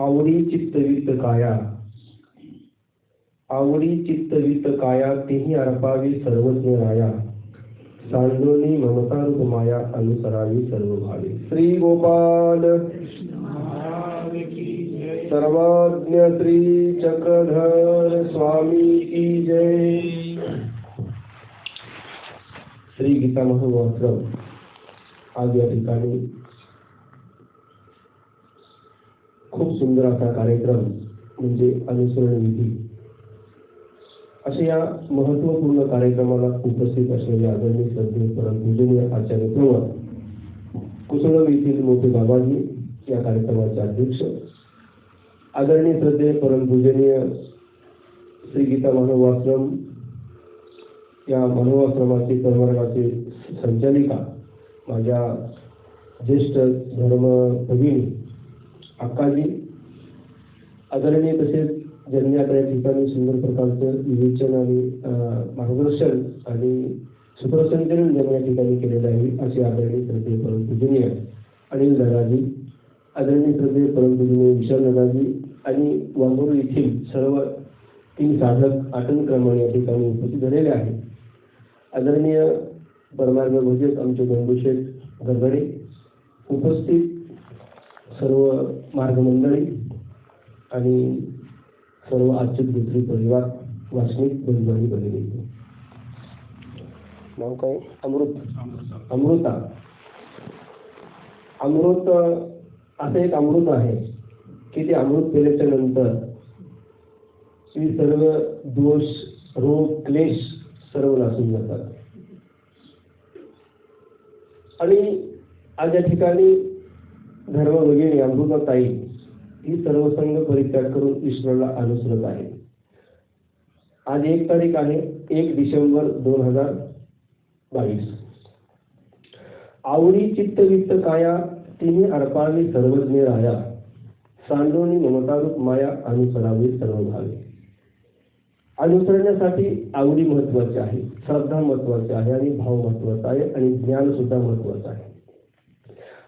आवडी चित्तवित काया आवडी चित्तवित काया तेही अर्पावी सर्वज्ञ राया। सांडोनी ममता रूप माया अनुसरावी सर्व भावे श्री गोपाल सर्वज्ञ श्री चक्रधर स्वामी की जय। श्री गीता महावास्त्रम आज या ठिकाणी खूप सुंदर असा कार्यक्रम म्हणजे अनुसरण विधी. अशा या महत्त्वपूर्ण कार्यक्रमाला उपस्थित असलेले आदरणीय श्रद्धेय परमपूजनीय आचार्य प्रवर कुसळव येथील मोठे बाबाजी या कार्यक्रमाचे अध्यक्ष आदरणीय श्रद्धेय परमपूजनीय श्री गीता मानवाश्रम या मानवाश्रमाचे परवर्गाचे संचालिका माझ्या ज्येष्ठ धर्म भगिनी अक्काजी आदरणीय तसेच ज्यांनी या ठिकाणी सुंदर प्रकारचं विवेचन आणि मार्गदर्शन आणि सुप्रसंचलन ज्यांनी या ठिकाणी केलेलं आहे असे आदरणीय श्रद्धेय परमपूजनीय अनिल दादाजी आदरणीय श्रद्धेय परमपूजनीय विशाल दादाजी आणि वांगोर येथील सर्व तीन साधक आटनक्रमाने या ठिकाणी उपस्थित झालेले आहेत. आदरणीय परमार्ग भोजक आमचे गंगूशेठ गरगडे उपस्थित सर्व मार्गमंडळी आणि सर्व आच्युत दुसरी परिवार वासनिक बंधू भगिनी नाव काय? अमृत. अमृता. अमृत असं एक अमृत आहे की ते अमृत केल्याच्यानंतर ही सर्व दोष रोग क्लेश सर्व नासून जातात. आणि आज या ठिकाणी धर्म भगिनी अमृताताई ही सर्व संघ परित्याग करून ईश्वराला अनुसरत आहे आज एक तारीख आहे एक डिसेंबर दोन हजार बावीस. आवडी चित्त वित्त काया तिने अर्पावी सर्वज्ञ राया सांडोनी ममतारूप माया अनुसरावी सर्व भावे अनुसरण्यासाठी आवडी महत्वाची आहे श्रद्धा महत्वाची आहे आणि भाव महत्त्वाचा आहे आणि ज्ञान सुद्धा महत्वाचं आहे.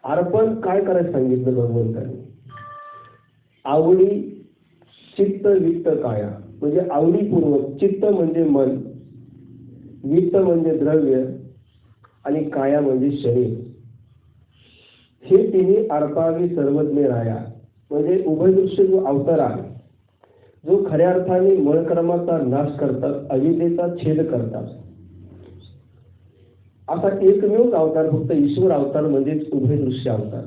अर्पण काय करायचं सांगितलं भगवंतांनी? आवडी चित्त वित्त काया. म्हणजे आवडीपूर्वक चित्त म्हणजे मन वित्त म्हणजे द्रव्य आणि काया म्हणजे शरीर. हे तिन्ही अर्पावी सर्वज्ञ राया. म्हणजे उभयदृश्य जो अवतार आहे जो खऱ्या अर्थाने मळक्रमाचा नाश करतात अविदेचा छेद करतात. असा एकमेव अवतार फक्त ईश्वर अवतार म्हणजेच उभयदृश्य अवतार.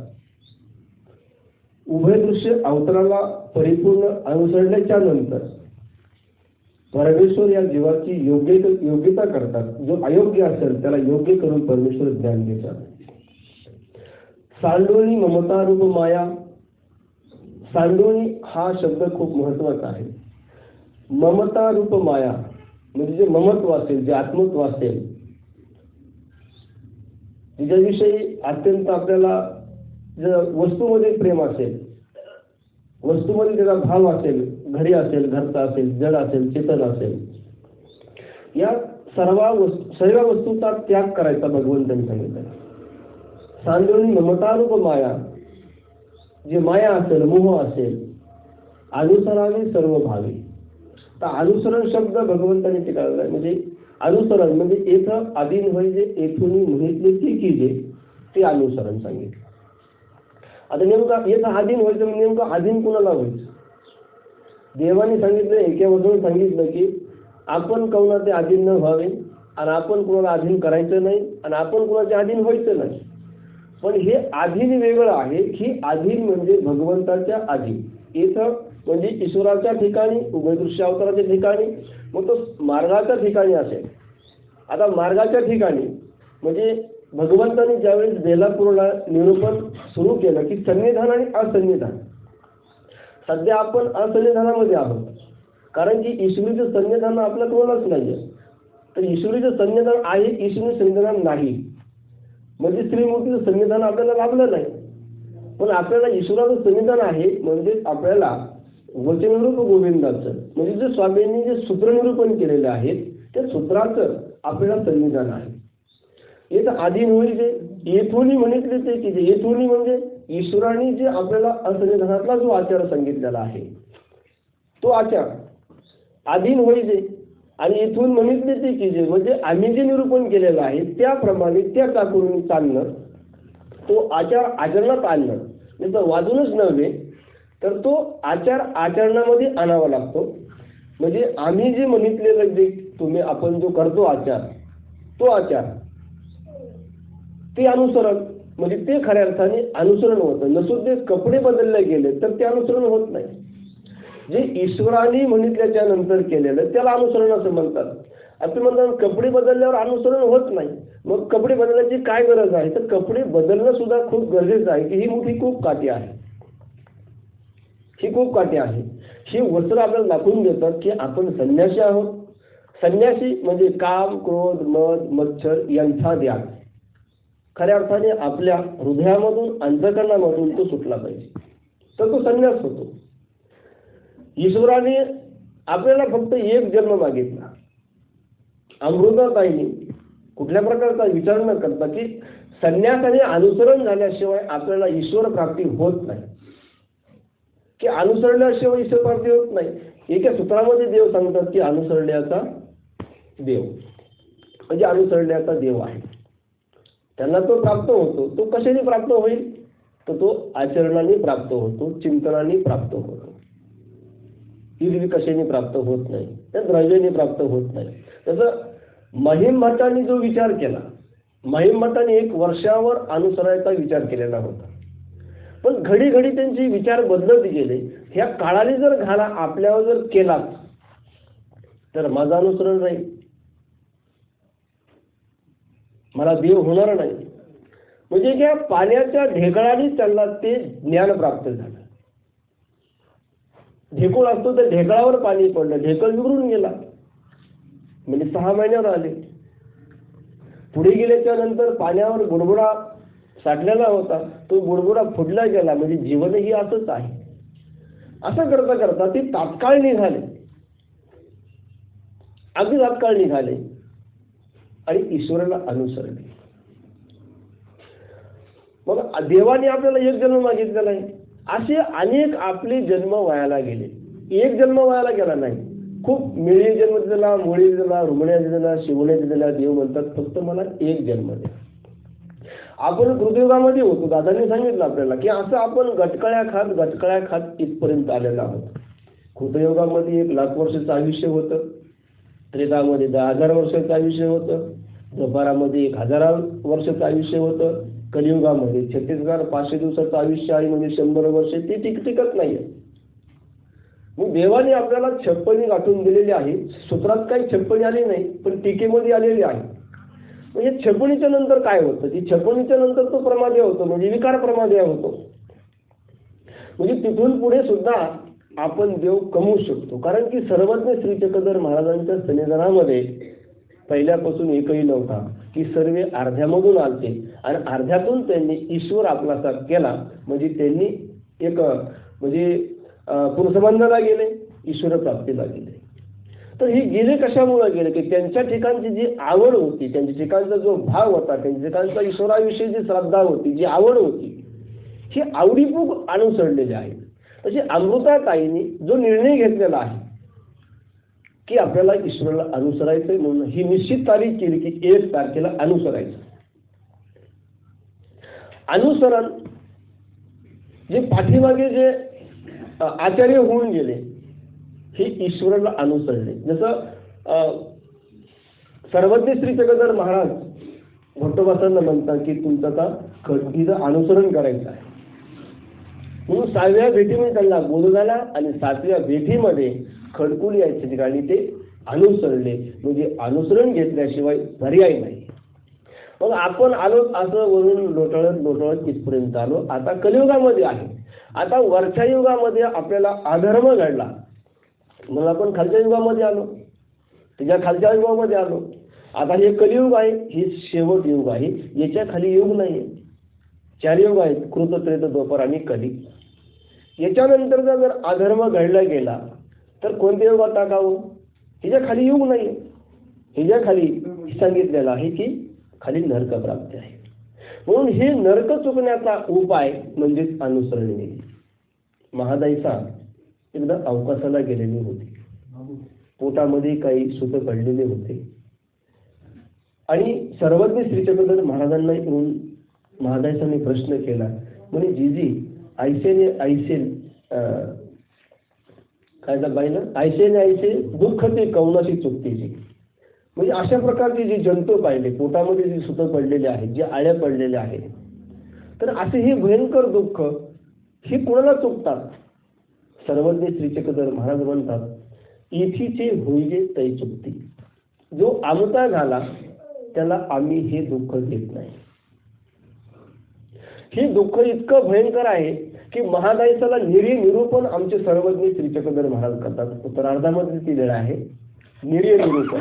उभय दृश्य अवताराला परिपूर्ण अनुसरण्याच्या नंतर परमेश्वर या जीवाची योग्य योग्यता करतात. जो अयोग्य असेल त्याला योग्य करून परमेश्वर ज्ञान देतात. सांडोळी ममता रूप माया. सांडोळी हा शब्द खूप महत्त्वाचा आहे. ममता रूप माया म्हणजे जे ममत्व असेल जे आत्मत्व असेल तिच्याविषयी अत्यंत आपल्याला जर वस्तूमध्ये प्रेम असेल वस्तूमध्ये त्याचा भाव असेल घरी असेल घरचा असेल जड असेल चेतन असेल या सर्व वस्तू सर्व वस्तूचा त्याग करायचा भगवंतांनी सांगितलं. सांडोळी ममतारूप माया जे माया असेल मोह असेल अनुसराने सर्व भावी तर अनुसरण शब्द भगवंताने टिकाळला आहे म्हणजे अनुसरण म्हणजे येथं अधीन म्हणजे येथून म्हणितले ते की जे ते अनुसरण सांगितलं. आता नेमकं येथं अधीन व्हायचं म्हणजे नेमकं अधीन कुणाला व्हायचं? देवाने सांगितलं एका वजून सांगितलं की आपण कोणा ते अधीन न व्हावे आणि आपण कोणाला अधीन करायचं नाही आणि आपण कोणाच्या अधीन व्हायचं नाही. पण हे अधीन वेगळं आहे की अधीन म्हणजे भगवंताच्या अधीन. इथं म्हणजे ईश्वराच्या ठिकाणी उभयदृश्य अवताराच्या ठिकाणी मग तो मार्गाच्या ठिकाणी असेल. आता मार्गाच्या ठिकाणी म्हणजे भगवंतांनी ज्यावेळेस बेलापूरला निरूपण सुरू केलं की संविधान आणि असंविधान. सध्या आपण असंविधानामध्ये आहोत. कारण की ईश्वरीचं संविधान आपलं कोणालाच नाही आहे तर ईश्वरीचं संविधान आहे ईश्वरी संविधान नाही. म्हणजे श्रीमूर्तीचं संविधान आपल्याला लाभलं नाही. पण आपल्याला ईश्वराचं संविधान आहे म्हणजे आपल्याला वचनरूप गोविंदाचं. म्हणजे जे स्वामींनी जे सूत्रनिरूपण केलेलं आहे त्या सूत्राचं आपल्याला संविधान आहे. एक आधी म्हणजे येथोनी म्हणितले ते की जे म्हणजे ईश्वराने जे आपल्याला असंविधानातला जो आचार सांगितलेला आहे तो आचार. आधीन होईजे आणि इथून म्हणितले ते की जे म्हणजे आम्ही जे निरूपण केलेलं आहे त्याप्रमाणे त्या चाकरून चालणं तो आचार आचरणात आणणं. तर वाजूनच नव्हे तर तो आचार आचरणामध्ये आणावा लागतो. म्हणजे आम्ही जे म्हणितलेलं जे तुम्ही आपण जो करतो आचार तो आचार ते अनुसरण म्हणजे ते खऱ्या अर्थाने अनुसरण होतं. नसून ते कपडे बदलले गेले तर ते अनुसरण होत नाही. जे ईश्वराने म्हणितल्याच्या नंतर केलेलं त्याला अनुसरण असं म्हणतात. असं म्हणतात कपडे बदलल्यावर अनुसरण होत नाही. मग कपडे बदलण्याची काय गरज आहे? तर कपडे बदलणं सुद्धा खूप गरजेचं आहे की ही मोठी खूप काठी आहे. ही खूप काठी आहे. ही वस्त्र आपल्याला दाखवून देतात की आपण संन्यासी आहोत. संन्यासी म्हणजे काम क्रोध मद मच्छर यांचा द्याग खऱ्या अर्थाने आपल्या हृदयामधून अंतकरणामधून तो सुटला पाहिजे. तर तो संन्यास होतो. ईश्वराने आपल्याला फक्त एक जन्म मागितला. अमृताताईने कुठल्या प्रकारचा विचार न करता की संन्यासाने अनुसरण झाल्याशिवाय आपल्याला ईश्वर प्राप्ती होत नाही. की अनुसरल्याशिवाय ईश्वर प्राप्ती होत नाही. एका सूत्रामध्ये देव सांगतात की अनुसरण्याचा देव. म्हणजे अनुसरण्याचा देव आहे. त्यांना तो प्राप्त होतो. तो कशाने प्राप्त होईल? तर तो आचरणाने प्राप्त होतो चिंतनाने प्राप्त होतो. हिरवी कशाने प्राप्त होत नाही? त्या द्रव्याने प्राप्त होत नाही. तसं महिम भट्टाने जो विचार केला महिम भट्टाने एक वर्षावर अनुसरायचा विचार केलेला होता. पण घडी घडी त्यांचे विचार बदलत गेले. ह्या काळाने जर घाला आपल्यावर जर केला तर माझं अनुसरण राहील. मला देव होणार नाही. म्हणजे ज्या पाण्याच्या ढेकळाने त्यांना ते ज्ञान प्राप्त झालं. ढेकूळ असतो तर ढेकळावर पाणी पडलं. ढेकळ विघरून गेला. म्हणजे सहा महिन्यावर आले पुढे गेल्याच्यानंतर पाण्यावर बुडबुडा साठलेला होता. तो बुडबुडा फुटला गेला. म्हणजे जीवनही असंच आहे. असं करता करता ते तात्काळ निघाले. अगदी तात्काळ निघाले. आणि ईश्वराला अनुसरले. मग देवाने आपल्याला एक जन्म मागितलेला आहे. असे अनेक आपले जन्म वायाला गेले. एक जन्म वायाला गेला नाही. खूप मिळी जन्म दिला मुळी दिला रुमण्या दिला शिवण्या दिला देव म्हणतात फक्त मला एक जन्म द्या. आपण कृतयुगामध्ये होतो. दादांनी सांगितलं आपल्याला की असं आपण गटकळ्या खात गटकळ्या खात इथपर्यंत आलेलो आहोत. कृतयुगामध्ये एक लाख वर्षाचं आयुष्य होतं. त्रेतामध्ये दहा हजार वर्षाचं आयुष्य होतं. द्वापारामध्ये एक हजार वर्षाचं आयुष्य होतं. कलियुगामध्ये छत्तीसगड पाचशे दिवसाचं आयुष्य आहे म्हणजे शंभर वर्ष ते टिक टिकत नाहीये. मग देवाने आपल्याला छप्पनी गाठून दिलेली आहे. सूत्रात काही छप्पनी आली नाही पण टीकेमध्ये आलेली आहे. म्हणजे छपणीच्या नंतर काय होतं? की छपणीच्या नंतर तो प्रमादय होतो म्हणजे विकार प्रमादय होतो. म्हणजे तिथून पुढे सुद्धा आपण देव कमवू शकतो. कारण की सर्वज्ञ श्री चक्रधर महाराजांच्या सन्निधानामध्ये पहिल्यापासून एकही नव्हता. की सर्व अर्ध्यामधून आलते. आणि अर्ध्यातून त्यांनी ईश्वर आपलासा केला. म्हणजे त्यांनी एक म्हणजे पुरुषबंधाला गेले ईश्वर प्राप्तीला गेले. तर हे गेले कशामुळे गेले? की त्यांच्या ठिकाणची जी आवड होती त्यांच्या ठिकाणचा जो भाव होता त्यांच्या ठिकाणचा ईश्वराविषयी जी श्रद्धा होती जी आवड होती ही आवडीपूक अनुसरलेली आहे. तशी अमृताताईंनी जो निर्णय घेतलेला आहे की आपल्याला ईश्वराला अनुसरायचं म्हणून ही निश्चित तारीख केली की एक तारखेला अनुसरायचं. अनुसरण जे पाठीमागे जे आचार्य होऊन गेले हे ईश्वराला अनुसरले जसं सर्वज्ञ श्री जगदर महाराज भट्टोबासांना म्हणतात की तुमचं आता खडकीचं अनुसरण करायचं आहे. म्हणून सहाव्या भेटीमध्ये त्यांना बोलू झाला आणि सातव्या भेटीमध्ये खडकुली या ठिकाणी ते अनुसरले. म्हणजे अनुसरण घेतल्याशिवाय पर्याय नाही. मग आपण आलो असं वरून लोटळत लोटळत इथपर्यंत आलो. आता कलियुगामध्ये आहे. आता वरच्या युगामध्ये आपल्याला अधर्म घडला. मग आपण खालच्या युगामध्ये आलो. त्याच्या खालच्या युगामध्ये आलो. आता हे कलियुग आहे हे शेवट युग आहे. याच्या खाली युग नाही चार युग आहेत कृत त्रेत दोपर आणि कली. याच्यानंतरचा जर अधर्म घडला गेला तर कोणत्या युगात टाकावं हिच्या खाली युग नाही हिच्या खाली सांगितलेलं आहे की खाली नरक प्राप्ती आहे. म्हणून हे नरक चुकण्याचा उपाय म्हणजेच अनुसरणे महादाईचा एकदा अवकाशाला गेलेली होती. पोटामध्ये काही सुत पडलेले होते. आणि सर्वज्ञ श्रीचंद्र महाराजांना येऊन महाराजांनी प्रश्न केला म्हणजे जीजी आयसेने ऐसे काय झालं आयसेने आयसे दुःख ते कवनाशी चुकतेची म्हणजे अशा प्रकारचे जे जंतू पाहिले पोटामध्ये जे सुत पडलेले आहेत जे आळ्या पडलेल्या आहेत तर असे हे भयंकर दुःख हे कोणाला चुकतात? सर्वज्ञ श्रीचक्रधर महाराज म्हणतात इथीचे होईजे तै चुकती. जो आमता झाला त्याला आम्ही हे दुःख देत नाही. हे दुःख इतकं भयंकर आहे की महादायसाला निरी निरूपण आमचे सर्वज्ञ श्रीचक्रधर महाराज करतात. उत्तरार्धामध्ये दिलेलं आहे. निर्य निरूपण.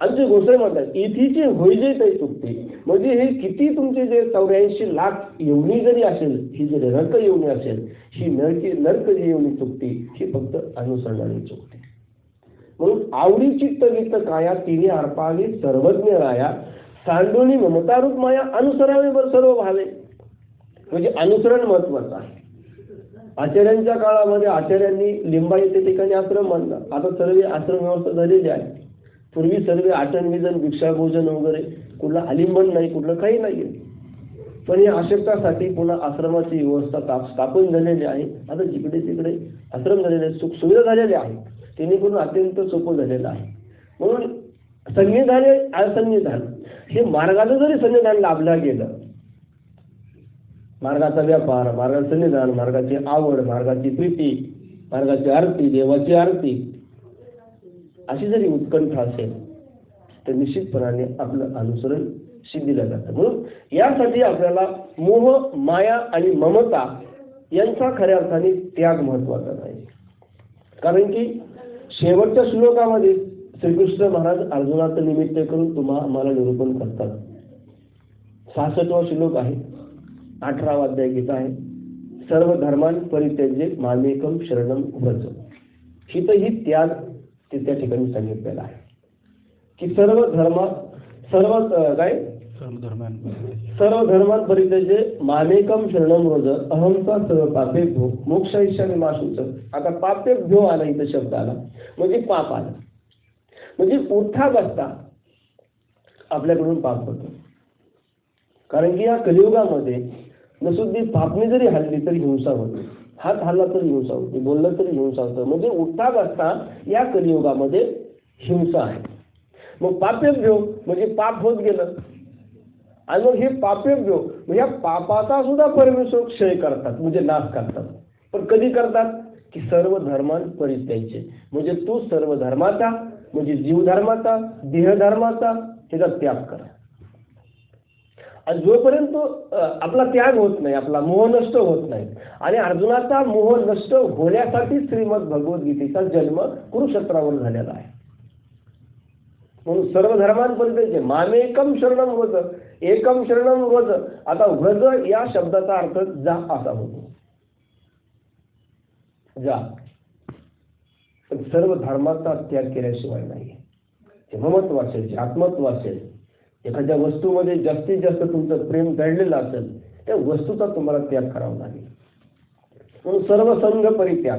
आमचे घोषणे म्हणतात इथीचे होईजे तरी चुकते म्हणजे हे किती तुमचे जे चौऱ्याऐंशी लाख येवणी जरी असेल ही जरी नर्क येवणी असेल ही नरकी नर्क जी येवणी चुकते ही फक्त अनुसरणाने चुकते म्हणून आवडी चित्त गीत काया तिने अर्पावी सर्वज्ञ राया सांडोनी ममतारूप माया अनुसरावे बर सर्व भाले म्हणजे अनुसरण महत्वाचं आहे. आचार्यांच्या काळामध्ये आचार्यांनी लिंबायते ठिकाणी आश्रम बांधला. आता सर्व आश्रम व्यवस्था झालेली आहे पूर्वी सर्व आटन विजन भिक्षाभोजन वगैरे कुठलं आलिंबन नाही कुठलं काही नाही पण या आशक्तासाठी पुन्हा आश्रमाची व्यवस्था स्थापन झालेली आहे. आता जिकडे तिकडे आश्रम झालेले सुखसुविधा सुख सुविधा झालेल्या आहेत. जेणेकरून अत्यंत सोपं झालेलं आहे. म्हणून संविधान असंविधान. हे मार्गाचं जरी संविधान लाभलं गेलं मार्गाचा व्यापार मार्गाचं संविधान मार्गाची आवड मार्गाची प्रीती मार्गाची आरती देवाची आरती अशी जरी उत्कंठ असेल तर निश्चितपणाने आपलं अनुसरण सिद्धीला जातं. म्हणून यासाठी आपल्याला मोह माया आणि ममता यांचा खऱ्या अर्थाने त्याग महत्त्वाचा नाही कारण की शेवटच्या श्लोकामध्ये श्रीकृष्ण महाराज अर्जुनाचं निमित्त करून तुम्हा आम्हाला निरूपण करतात. सहासष्टवा श्लोक आहे. अठरावा अध्याय गीता आहे. सर्व धर्मान परित्यजे मानेकम शरणम व्रज हितही त्याग ते त्या ठिकाणी सांगितलेलं आहे. की सर्व धर्म सर्व काय? सर्व धर्मात परित्यज्य मानेकम शरणम रोज अहमचा सर्व पापेभ्यो मोक्षाईशाने माशुच आता पापेभ्यो आला इथं शब्द आला म्हणजे पाप आला. म्हणजे उठा बसता आपल्याकडून पाप होतो. कारण की या कलियुगामध्ये नसुद्धी पापणी जरी हल्ली तरी हिंसा होते. हात हल्ला तरी हिंसा होती बोललं तरी हिंसा होतं म्हणजे उठता बसता या कलियुगामध्ये हिंसा आहे. मग पापेभ्यो म्हणजे पाप होत गेलं. आणि मग हे पापेभ्यो म्हणजे या पापाचा सुद्धा परमेश्वर क्षय करतात म्हणजे नाश करतात. पण कधी करतात? की सर्व धर्मान परित्यायचे म्हणजे तू सर्व धर्माचा म्हणजे जीवधर्माचा देहधर्माचा त्याचा त्याग करा. आणि जोपर्यंत आपला त्याग होत नाही आपला मोह नष्ट होत नाही आणि अर्जुनाचा मोह नष्ट होण्यासाठी श्रीमद भगवद्गीतेचा जन्म कुरुक्षेत्रावर झालेला आहे. म्हणून सर्व धर्मांपर्यंत मामेकम शरणम व्रज एकम शरणम व्रज आता व्रज या शब्दाचा अर्थ जा असा होतो. जा. सर्व धर्माचा त्याग केल्याशिवाय नाही. जे ममत्व असेल जे आत्मत्व असेल एखाद्या वस्तूमध्ये जास्तीत जास्त तुमचं प्रेम दडलेलं असेल त्या वस्तूचा तुम्हाला त्याग करावा लागेल. म्हणून सर्व संघ परित्याग.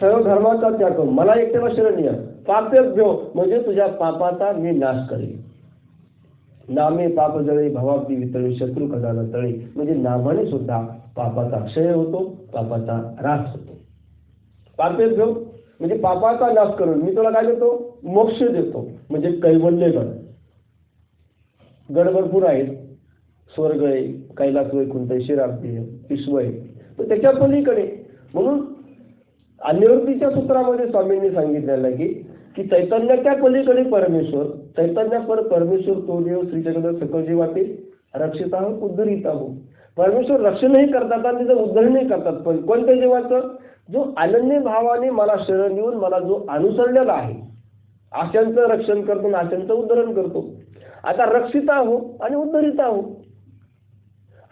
सर्व धर्माचा त्याग करून मला एकट्याला शरणीय पापेभ्यो म्हणजे तुझ्या पापाचा मी नाश करेल नामे पाप जळे भवाब्दी वितळे शत्रू खजाना तळे. म्हणजे नामाने सुद्धा पापाचा क्षय होतो पापाचा रास होतो. पापेभ्यो म्हणजे पापाचा नाश करून मी तुला काय देतो? मोक्ष देतो. म्हणजे कैवल्यगण. गड भरपूर आहेत. स्वर्ग आहे कैलास वैकुंठ आहे शिराब्दी विश्व आहे. तर त्याच्या पलीकडे. म्हणून अन्यवृत्तीच्या सूत्रामध्ये स्वामींनी सांगितलेलं की की चैतन्याच्या पलीकडे परमेश्वर चैतन्या पर परमेश्वर तो देव श्रीचक्र सकल जीवाते रक्षित आहो उद्धरित आहो परमेश्वर रक्षणही करतात आणि तिचं उद्धरणही करतात. पण कोणत्या जीवाचं? जो अनन्य भावाने मला शरण येऊन मला जो अनुसरलेला आहे आशांचं रक्षण करतो आणि आशांचं उद्धरण करतो. आता रक्षिता आहो आणि उद्धरिता आहो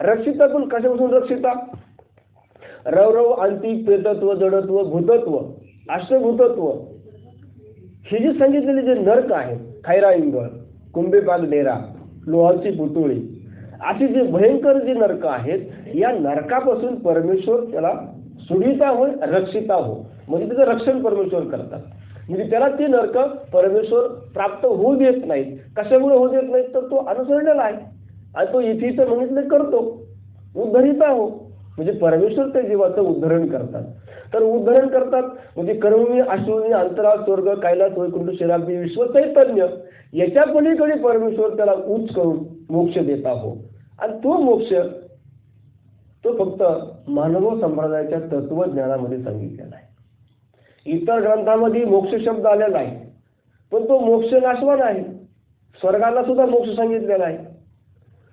रक्षिता पण कशापासून रक्षिता? रवरव अंतिक प्रेतत्व जडत्व भूतत्व अष्टभूतत्व हे जे सांगितलेले जे नर्क आहेत खैरा इंगळ कुंभेपाल डेरा लोहाची पुतुळी अशी जे भयंकर जी नरक आहेत या नरकापासून परमेश्वर त्याला सुडिता हो रक्षिता हो. म्हणजे त्याचं रक्षण परमेश्वर करतात. म्हणजे त्याला ती नरक परमेश्वर प्राप्त होऊ देत नाहीत. कशामुळे होऊ देत नाहीत? तर तो अनुसरलेला आहे. आणि तो इथे म्हणितलं करतो. उद्धरिता हो म्हणजे परमेश्वर त्या जीवाचं उद्धरण करतात. तर उद्धरण करतात म्हणजे कर्मी अश्विनी अंतरा स्वर्ग कैलास वैकुंठ शिराबी विश्व चैतन्य याच्या पलीकडे परमेश्वर त्याला उच्च करून मोक्ष देता हो आणि तो मोक्ष तो फक्त मानव संप्रदायाच्या तत्वज्ञानामध्ये सांगितलेला आहे. इतर ग्रंथामध्ये मोक्ष शब्द आलेला आहे पण तो मोक्ष नाशवान आहे. स्वर्गाला सुद्धा मोक्ष सांगितलेला आहे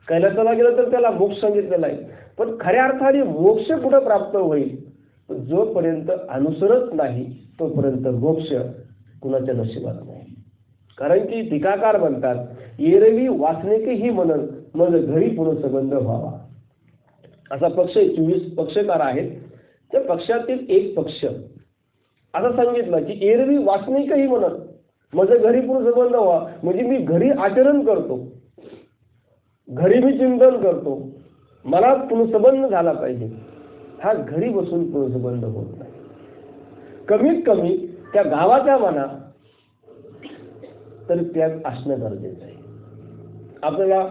कैलासाला गेलं तर त्याला मोक्ष सांगितलेला आहे पण खऱ्या अर्थाने मोक्ष कुठं प्राप्त होईल? जोपर्यंत अनुसरत नाही तोपर्यंत मोक्ष कुणाच्या नशिबात नाही. कारण की टीकाकार म्हणतात एरवी ही म्हणत मग घरी पुढं संबंध व्हावा. असा पक्ष चोवीस पक्षकार आहेत. त्या पक्षातील एक पक्ष असं सांगितलं की एरवी वासनिकही म्हणत. माझं घरी पुढे संबंध व्हा. म्हणजे मी घरी आचरण करतो. घरी मी चिंतन करतो. मला पुरुषबंध झाला पाहिजे. हा घरी बसून पुरुषबंध होत नाही. कमीत कमी त्या गावाच्या म्हणा तर त्यात असणं गरजेचं आहे. आपल्याला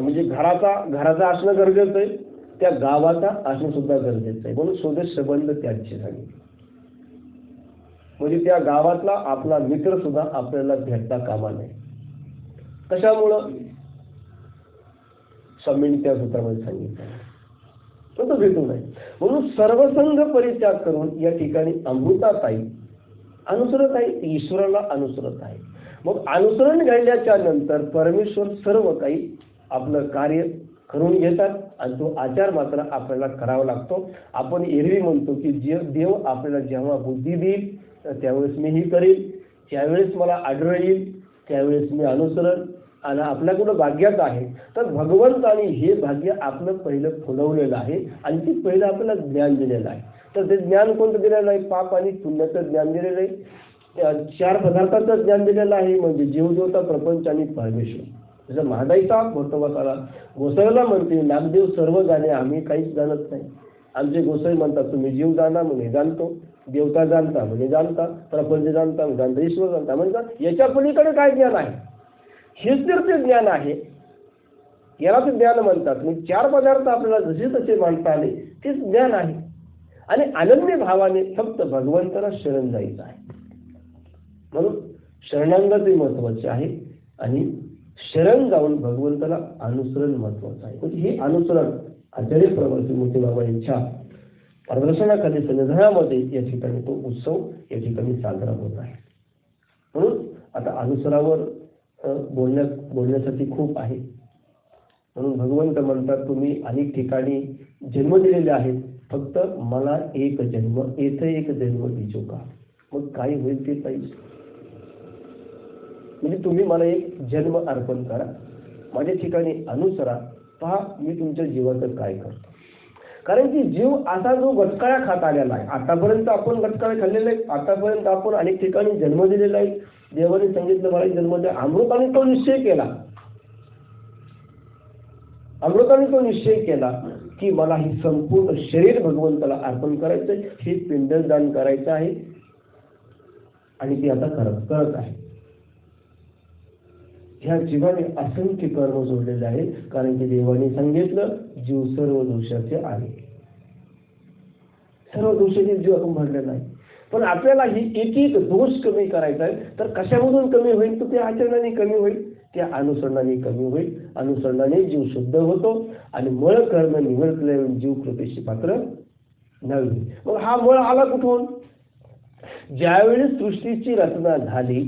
म्हणजे घराचा घराचा असणं गरजेचं आहे. त्या गावाचा असणं सुद्धा गरजेचं आहे. म्हणून स्वदेश संबंध त्याचे सांगितले म्हणजे त्या गावातला आपला मित्र सुद्धा आपल्याला भेटता कामा नये. कशामुळं? स्वामींनी त्या सूत्रामध्ये सांगितलं. तो भेटू नये. म्हणून सर्वसंग परित्याग करून या ठिकाणी अमृताताई अनुसरत आहे ईश्वराला अनुसरत आहे. मग अनुसरण घडल्याच्या नंतर परमेश्वर सर्व काही आपलं कार्य करून घेतात आणि तो आचार मात्र आपल्याला करावा लागतो. आपण एरवी म्हणतो की जे देव आपल्याला जेव्हा बुद्धी देईल तर त्यावेळेस मी ही करील ज्यावेळेस मला आढळ येईल त्यावेळेस मी अनुसरण आणि आपल्याकडं भाग्यात आहे. तर भगवंतानी हे भाग्य आपलं पहिलं फुलवलेलं आहे आणि ते पहिलं आपल्याला ज्ञान दिलेलं आहे. तर ते ज्ञान कोणतं दिलेलं आहे? पाप आणि पुण्याचं ज्ञान दिलेलं आहे. चार पदार्थांचं ज्ञान दिलेलं आहे म्हणजे जीवदेवता प्रपंच आणि परमेश्वर. जसं महादाईचा मोठोबास आला गोसाईला म्हणते नामदेव सर्व जाणे आम्ही काहीच जाणत नाही. आमचे गोसाई म्हणतात तुम्ही जीव जाणा म्हणजे जाणतो देवता जाणता म्हणजे जाणता प्रपंच जाणता म्हणजे जाणता ईश्वर जाणता म्हणजे याच्या पलीकडे काय ज्ञान आहे? हेच जर ते ज्ञान आहे. याला ते ज्ञान म्हणतात. म्हणजे चार पदार्थ आपल्याला जसे तसे मांडता आले तेच ज्ञान आहे. आणि अनन्य भावाने फक्त भगवंताला शरण जायचं आहे. म्हणून शरणांगती महत्त्वाचे आहे. आणि शरण जाऊन भगवंताला अनुसरण महत्वाचं आहे. म्हणजे हे अनुसरण आचार्य प्रवर्ती मोठे बाबा यांच्या प्रदर्शनाखाली संविधानामध्ये या ठिकाणी तो उत्सव या ठिकाणी साजरा होत आहे. म्हणून आता अनुसरावर बोलण्यात बोलण्यासाठी खूप आहे. म्हणून भगवंत म्हणतात तुम्ही अनेक ठिकाणी जन्म दिलेले आहेत फक्त मला एक जन्म येथे एक जन्म दिजो का? मग काय होईल ते पाहिजे? म्हणजे तुम्ही मला एक जन्म अर्पण करा. माझ्या ठिकाणी अनुसरा. पहा मी तुमच्या जीवाचं काय करतो. कारण की जीव असा जो गटकाळ्या खात आलेला आहे. आतापर्यंत आपण गटकाळा खाल्लेले आहे आतापर्यंत आपण अनेक ठिकाणी जन्म दिलेला आहे. देवाने सांगितलं मला जन्म द्या अमृताने तो निश्चय केला. अमृताने तो निश्चय केला की मला ही संपूर्ण शरीर भगवंताला अर्पण करायचं आहे हे पिंडदान करायचं आहे. आणि ती आता करत करत आहे. ह्या जीवाने असंख्य कर्म जोडलेले आहेत कारण की देवाने सांगितलं जीव सर्व दोषाचे आहे. सर्व दोषाचे जीव आपण भरलेला आहे पण आपल्याला ही एक एक दोष कमी करायचा आहे तर कशामधून कमी होईल? तर ते आचरणाने कमी होईल त्या अनुसरणाने कमी होईल. अनुसरणाने जीव शुद्ध होतो आणि मळ कर्म निवडले जीव कृपेशी पात्र नवी मग हा मळ आला कुठून? ज्यावेळेस सृष्टीची रचना झाली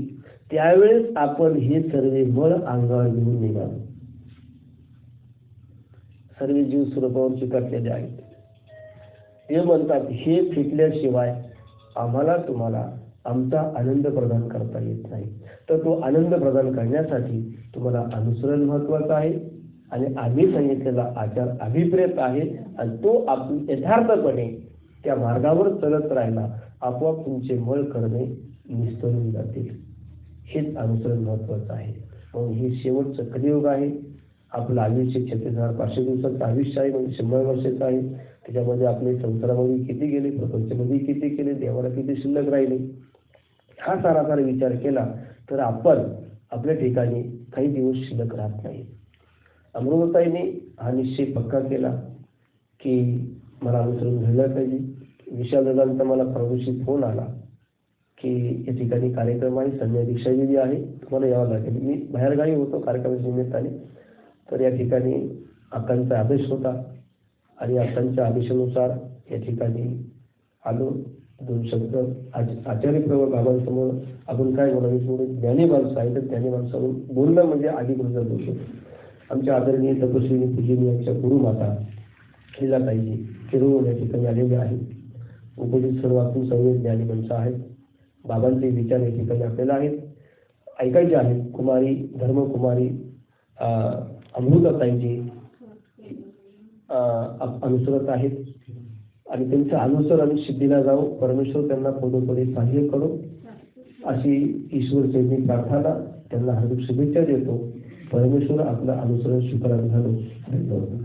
त्यावेळेस आपण हे सर्व मळ अंगावर घेऊन निघालो. सर्व जीव स्वरूपावर चिकटलेले आहेत. ते म्हणतात हे फिटल्याशिवाय आम्हाला तुम्हाला आमचा आनंद प्रदान करता येत नाही. तर तो आनंद प्रदान करण्यासाठी तुम्हाला अनुसरण महत्वाचं आहे आणि आम्ही सांगितलेला आचार अभिप्रेत आहे आणि तो आपण यथार्थपणे त्या मार्गावर चलत राहिला आपोआप तुमचे मळ करणे निस्तरून जातील. हेच अनुसरण महत्वाचं आहे. म्हणून हे शेवटचं कलियुग आहे. आपलं आयुष्य छत्तीस हजार पाचशे दिवसाचं आयुष्य आहे. म्हणजे शंभर वर्षाचं आहे. त्याच्यामध्ये आपले संसारामध्ये किती गेले? प्रपंचमध्ये किती केले? देवाला किती शिल्लक राहिले? हा सारा विचार केला तर आपण आपल्या ठिकाणी काही दिवस शिल्लक राहत नाही. अमृताईने हा निश्चय पक्का केला की मला अनुसरण घडलं पाहिजे. विशाल दादांचा मला प्रदूषित फोन आला. की या ठिकाणी कार्यक्रम आहे. संजय दीक्षा दिली आहे तुम्हाला यावं लागेल. मी बाहेरगावी होतो कार्यक्रमाच्या निमित्ताने तर या ठिकाणी आकांचा आदेश होता आणि आकांच्या आदेशानुसार या ठिकाणी आलो. दोन शब्द आच- आचार्य प्रवर बाबांसमोर आपण काय बोलावे थोडे ज्ञानी माणसं आहे तर ज्ञानी बोलणं म्हणजे आधी गुरुचा दोष आमच्या आदरणीय तपस्विनी पूजनीय आमच्या गुरुमाता लीलाताईजी किरोळ या ठिकाणी आलेले आहेत. उपजित सर्वातून सर्व ज्ञानी माणसं आहेत. बाबांचे विचार या ठिकाणी आपल्याला आहेत. ऐकायचे आहेत. कुमारी धर्मकुमारी अमृताताईंची अनुसरत आहेत. आणि त्यांचं अनुसर आणि सिद्धीला जाऊ परमेश्वर त्यांना पदोपदी सहाय्य करू. अशी ईश्वर चरणी प्रार्थना त्यांना हार्दिक शुभेच्छा देतो. परमेश्वर आपलं अनुसरण स्वीकारायला घालू धन्यवाद.